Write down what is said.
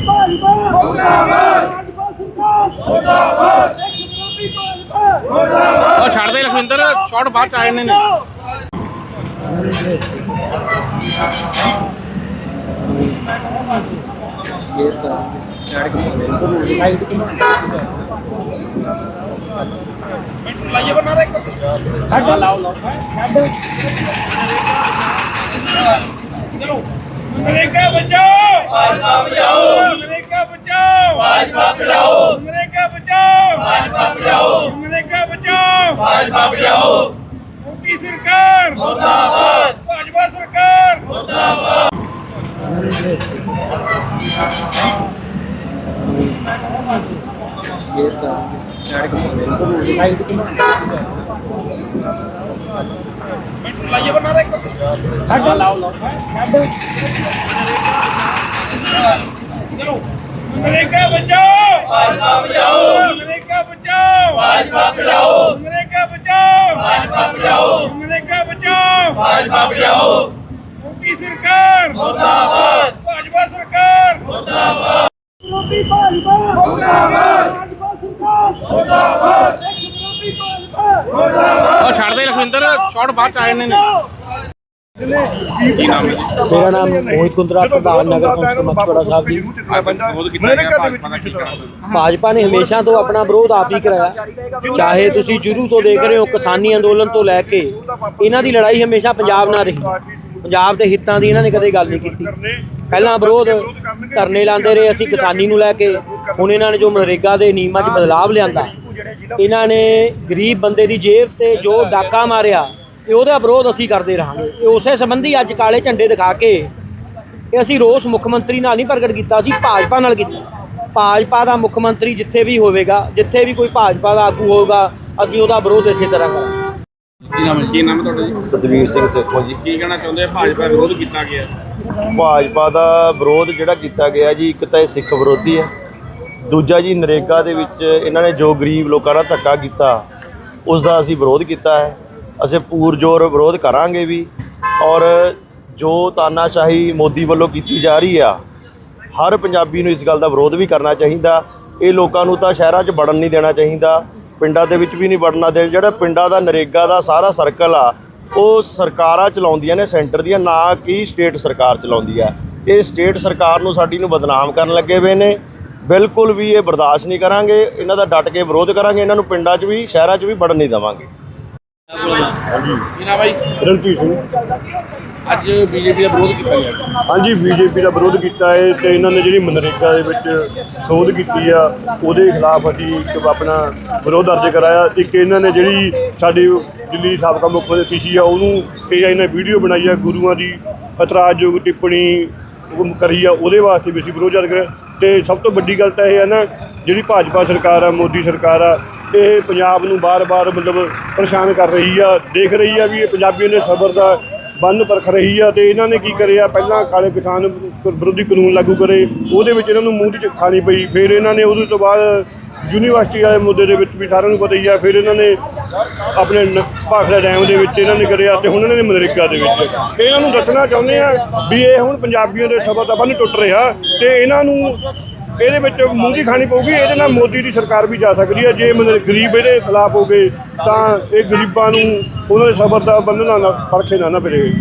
ਭਾਜਪਾ ਮੁਰਦਾਬਾਦ ਭਾਜਪਾ ਸਰਕਾਰ ਮੁਰਦਾਬਾਦ ਇੱਕ ਵਿਰੋਧੀ ਭਾਜਪਾ ਉਹ ਛੱਡ ਦੇ ਲਖਵਿੰਦਰ ਸ਼ਾਟ ਬਾਅਦ ਚ ਆਏ ਨੇ ਨੇ ਨਰੇਗਾ ਬਚਾਓ। ਭਾਜਪਾ ਬਚਾਓ। ਨਰੇਗਾ ਬਚਾਓ। ਭਾਜਪਾ ਬਚਾਓ। ਨਰੇਗਾ ਬਚਾਓ। ਭਾਜਪਾ ਬਚਾਓ। ਨਰੇਗਾ ਬਚਾਓ। ਭਾਜਪਾ ਬਚਾਓ। ਮੋਦੀ ਸਰਕਾਰ। ਮੁਰਦਾਬਾਦ। ਭਾਜਪਾ ਸਰਕਾਰ। ਨਰੇਗਾ ਬਚਾਓ ਭਾਜਪਾ ਬਚਾਓ ਨਰੇਗਾ ਬਚਾਓ ਭਾਜਪਾ ਬਚਾਓ ਨਰੇਗਾ ਬਚਾਓ ਭਾਜਪਾ ਬਚਾਓ ਨਰੇਗਾ ਬਚਾਓ ਭਾਜਪਾ ਬਚਾਓ ਮੋਦੀ ਸਰਕਾਰ ਮੁਰਦਾਬਾਦ ਭਾਜਪਾ ਸਰਕਾਰ ਮੁਰਦਾਬਾਦ ਵਿਰੋਧੀ ਭਾਜਪਾ ਮੁਰਦਾਬਾਦ ਭਾਜਪਾ ਸਰਕਾਰ ਮੁਰਦਾਬਾਦ ਇੱਕ ਉਹ ਛੱਡ ਦੇ ਲਖਵਿੰਦਰ ਸ਼ਾਟ ਬਾਅਦ ਚ ਆਏ ਨੇ। ਨੇ ਕੀ ਨਾਮ ਹੈ ਜੀ? ਮੇਰਾ ਨਾਮ ਮੋਹਿਤ ਕੁੰਦਰਾ ਪ੍ਰਧਾਨ ਨਗਰ ਕੌਂਸਲ ਮਛਵਾੜਾ ਸਾਹਿਬ ਜੀ। ਵਿਰੋਧ ਕੀਤਾ ਗਿਆ ਭਾਜਪਾ ਦਾ ਕੀ ਕਰਾਂ ਭਾਜਪਾ ਨੇ ਹਮੇਸ਼ਾ ਤੋਂ ਆਪਣਾ ਵਿਰੋਧ ਆਪ ਹੀ ਕਰਾਇਆ। ਚਾਹੇ ਤੁਸੀਂ ਸ਼ੁਰੂ ਤੋਂ ਦੇਖ ਰਹੇ ਹੋ ਕਿਸਾਨੀ ਅੰਦੋਲਨ ਤੋਂ ਲੈ ਕੇ ਇਹਨਾਂ ਦੀ ਲੜਾਈ ਹਮੇਸ਼ਾ ਪੰਜਾਬ ਨਾਲ ਰਹੀ। ਪੰਜਾਬ ਦੇ ਹਿੱਤਾਂ ਦੀ ਇਹਨਾਂ ਨੇ ਕਦੇ ਗੱਲ ਨਹੀਂ ਕੀਤੀ। ਪਹਿਲਾਂ ਵਿਰੋਧ ਧਰਨੇ ਲਾਉਂਦੇ ਰਹੇ ਅਸੀਂ ਕਿਸਾਨੀ ਨੂੰ ਲੈ ਕੇ ਹੁਣ ਇਹਨਾਂ ਨੇ ਜੋ ਮਨਰੇਗਾ ਦੇ ਨਿਯਮਾਂ 'ਚ ਬਦਲਾਵ ਲਿਆਂਦਾ ਇਹਨਾਂ ਨੇ ਗਰੀਬ ਬੰਦੇ ਦੀ ਜੇਬ ਤੇ ਜੋ ਡਾਕਾ ਮਾਰਿਆ ਇਹ ਉਹਦਾ ਵਿਰੋਧ ਅਸੀਂ ਕਰਦੇ ਰਹਾਂਗੇ। ਇਹ ਉਸੇ ਸੰਬੰਧੀ ਅੱਜ ਕਾਲੇ ਝੰਡੇ ਦਿਖਾ ਕੇ ਇਹ ਅਸੀਂ ਰੋਸ ਮੁੱਖ ਮੰਤਰੀ ਨਾਲ ਨਹੀਂ ਪ੍ਰਗਟ ਕੀਤਾ ਅਸੀਂ ਭਾਜਪਾ ਨਾਲ ਕੀਤਾ। ਭਾਜਪਾ ਦਾ ਮੁੱਖ ਮੰਤਰੀ ਜਿੱਥੇ ਵੀ ਹੋਵੇਗਾ ਜਿੱਥੇ ਵੀ ਕੋਈ ਭਾਜਪਾ ਦਾ ਆਗੂ ਹੋਊਗਾ ਅਸੀਂ ਉਹਦਾ ਵਿਰੋਧ ਇਸੇ ਤਰ੍ਹਾਂ ਕਰਾਂਗੇ। ਕੀ ਨਾਮ ਕੀ ਨਾਮ ਤੁਹਾਡਾ ਜੀ? ਸਤਵੀਰ ਸਿੰਘ ਸੇਖੋਂ ਜੀ। ਕੀ ਕਹਿਣਾ ਚਾਹੁੰਦੇ ਆ? ਭਾਜਪਾ ਵਿਰੋਧ ਕੀਤਾ ਗਿਆ। ਭਾਜਪਾ ਦਾ ਵਿਰੋਧ ਜਿਹੜਾ ਕੀਤਾ ਗਿਆ ਜੀ ਇੱਕ ਤਾਂ ਇਹ ਸਿੱਖ ਵਿਰੋਧੀ ਹੈ। ਦੂਜਾ ਜੀ ਨਰੇਗਾ ਦੇ ਵਿੱਚ ਇਹਨਾਂ ਨੇ ਜੋ ਗਰੀਬ ਲੋਕਾਂ ਨਾਲ ਧੱਕਾ ਕੀਤਾ, ਉਸ ਦਾ ਅਸੀਂ ਵਿਰੋਧ ਕੀਤਾ ਹੈ। ਅਸੀਂ ਪੂਰਜੋਰ ਵਿਰੋਧ ਕਰਾਂਗੇ ਵੀ ਔਰ ਜੋ ਤਾਨਾਸ਼ਾਹੀ ਮੋਦੀ ਵੱਲੋਂ ਕੀਤੀ ਜਾ ਰਹੀ ਆ, ਹਰ ਪੰਜਾਬੀ ਨੂੰ ਇਸ ਗੱਲ ਦਾ ਵਿਰੋਧ ਵੀ ਕਰਨਾ ਚਾਹੀਦਾ। ਇਹ ਲੋਕਾਂ ਨੂੰ ਤਾਂ ਸ਼ਹਿਰਾਂ 'ਚ ਵੜਨ ਨਹੀਂ ਦੇਣਾ ਚਾਹੀਦਾ, ਪਿੰਡਾਂ ਦੇ ਵਿੱਚ ਵੀ ਨਹੀਂ ਵੜਨਾ ਦੇ ਜਿਹੜਾ ਪਿੰਡਾਂ ਦਾ ਨਰੇਗਾ ਦਾ ਸਾਰਾ ਸਰਕਲ ਆ, ਉਹ ਸਰਕਾਰਾਂ ਚਲਾਉਂਦੀਆਂ ਨੇ, ਸੈਂਟਰ ਦੀਆਂ, ਨਾ ਕਿ ਸਟੇਟ ਸਰਕਾਰ ਚਲਾਉਂਦੀ ਆ। ਇਹ ਸਟੇਟ ਸਰਕਾਰ ਨੂੰ ਸਾਡੀ ਨੂੰ ਬਦਨਾਮ ਕਰਨ ਲੱਗੇ ਹੋਏ ਨੇ। ਬਿਲਕੁਲ ਵੀ ਇਹ ਬਰਦਾਸ਼ਤ ਨਹੀਂ ਕਰਾਂਗੇ। ਇਹਨਾਂ ਦਾ ਡਟ ਕੇ ਵਿਰੋਧ ਕਰਾਂਗੇ। ਇਹਨਾਂ ਨੂੰ ਪਿੰਡਾਂ 'ਚ ਵੀ ਸ਼ਹਿਰਾਂ 'ਚ ਵੀ ਵੜਨ ਨਹੀਂ ਦੇਵਾਂਗੇ। ਹੈ ਜੀ ਰਣਜੀਤ ਸਿੰਘ। ਅੱਜ ਬੀਜੇਪੀ ਦਾ ਵਿਰੋਧ ਕੀਤਾ ਗਿਆ। ਹਾਂਜੀ ਬੀਜੇਪੀ ਦਾ ਵਿਰੋਧ ਕੀਤਾ ਹੈ ਤੇ ਇਹਨਾਂ ਨੇ ਜਿਹੜੀ ਮਨਰੇਗਾ ਦੇ ਵਿੱਚ ਸੋਧ ਕੀਤੀ ਆ ਉਹਦੇ ਖਿਲਾਫ ਅਸੀਂ ਇੱਕ ਆਪਣਾ ਵਿਰੋਧ ਦਰਜ ਕਰਾਇਆ। ਇੱਕ ਇਹਨਾਂ ਨੇ ਜਿਹੜੀ ਸਾਡੀ ਦਿੱਲੀ ਦੀ ਸਾਬਕਾ ਮੁੱਖ ਮੰਤਰੀ ਸੀ ਆ ਉਹਨੂੰ ਇਹ ਇਹਨਾਂ ਵੀਡੀਓ ਬਣਾਈ ਆ ਗੁਰੂਆਂ ਦੀ ਇਤਰਾਜ਼ਯੋਗ ਟਿੱਪਣੀ ਕਰੀ ਆ ਉਹਦੇ ਵਾਸਤੇ ਵੀ ਅਸੀਂ ਵਿਰੋਧ ਦਰਜ ਕਰਿਆ ਤੇ ਸਭ ਤੋਂ ਵੱਡੀ ਗੱਲ ਤਾਂ ਇਹ ਹੈ ਨਾ, ਜਿਹੜੀ ਭਾਜਪਾ ਸਰਕਾਰ ਆ, ਮੋਦੀ ਸਰਕਾਰ ਆ, ਇਹ ਪੰਜਾਬ ਨੂੰ ਬਾਰ-ਬਾਰ ਮਤਲਬ ਪਰੇਸ਼ਾਨ ਕਰ ਰਹੀ ਆ, ਦੇਖ ਰਹੀ ਆ ਵੀ ਇਹ ਪੰਜਾਬੀਆਂ ਦੇ ਸਬਰ ਦਾ ਬੰਨ ਪਰਖ ਰਹੀ ਆ ਤੇ ਇਹਨਾਂ ਨੇ ਕੀ ਕਰਿਆ ਪਹਿਲਾਂ ਕਾਲੇ ਕਿਸਾਨ ਵਿਰੋਧੀ ਕਾਨੂੰਨ ਲਾਗੂ ਕਰੇ, ਉਹਦੇ ਵਿੱਚ ਇਹਨਾਂ ਨੂੰ ਮੂੰਹ ਦੀ ਖਾਣੀ ਪਈ, ਫਿਰ ਇਹਨਾਂ ਨੇ ਉਹਦੇ ਤੋਂ ਬਾਅਦ ਯੂਨੀਵਰਸਿਟੀ ਵਾਲੇ ਮੁੱਦੇ ਦੇ ਵਿੱਚ ਵੀ ਸਾਰਿਆਂ ਨੂੰ ਪਤਾ ਹੀ ਆ, ਫਿਰ ਇਹਨਾਂ ਨੇ ਆਪਣੇ ਨ- ਭਾਖੜਾ ਡੈਮ ਦੇ ਵਿੱਚ ਇਹਨਾਂ ਨੇ ਕਰਿਆ ਤੇ ਹੁਣ ਇਹਨਾਂ ਨੇ ਮਨਰੇਗਾ ਦੇ ਵਿੱਚ। ਇਹਨਾਂ ਨੂੰ ਦੱਸਣਾ ਚਾਹੁੰਦੇ ਆ ਵੀ ਇਹ ਹੁਣ ਪੰਜਾਬੀਆਂ ਦੇ ਸਬਰ ਦਾ ਬੰਨ ਟੁੱਟ ਰਿਹਾ ਤੇ ਇਹਨਾਂ ਨੂੰ ਇਹਦੇ ਵਿੱਚ ਮੂੰਗੀ ਖਾਣੀ ਪਊਗੀ, ਇਹਦੇ ਨਾਲ ਮੋਦੀ ਦੀ ਸਰਕਾਰ ਵੀ ਜਾ ਸਕਦੀ ਹੈ। ਜੇ ਮਤਲਬ ਗਰੀਬ ਇਹਦੇ ਖਿਲਾਫ ਹੋਵੇ ਤਾਂ ਇਹ ਗਰੀਬਾਂ ਨੂੰ ਉਹਨਾਂ ਦੇ ਸਬਰ ਦਾ ਬੰਨਣਾ ਨਾ ਪਰਖੇ ਨਾ ਨਾ ਫਿਰੇ।